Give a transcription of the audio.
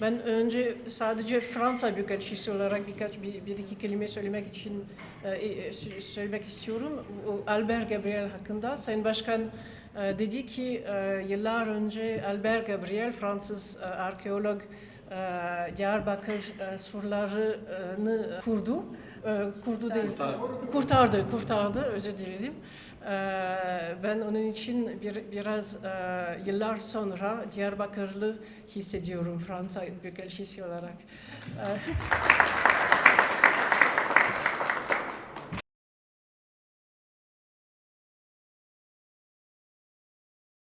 Ben önce sadece Fransa Büyükelçisi olarak birkaç bir, bir iki kelime söylemek için e, e, söylemek istiyorum. Albert Gabriel hakkında Sayın Başkan e, dedi ki yıllar önce Albert Gabriel Fransız arkeolog e, Diyarbakır e, surlarını kurdu. E, kurdu değil. Kurtardı, kurtardı. Özür dilerim. E, ben onun için bir, biraz e, yıllar sonra Diyarbakırlı hissediyorum Fransa Büyükelçisi olarak. E,